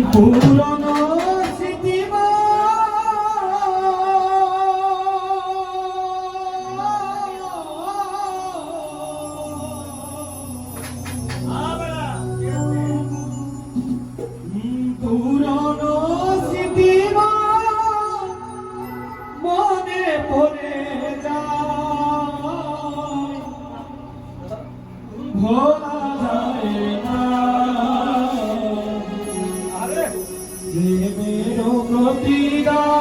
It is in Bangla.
por প্রেমের প্রতিদান।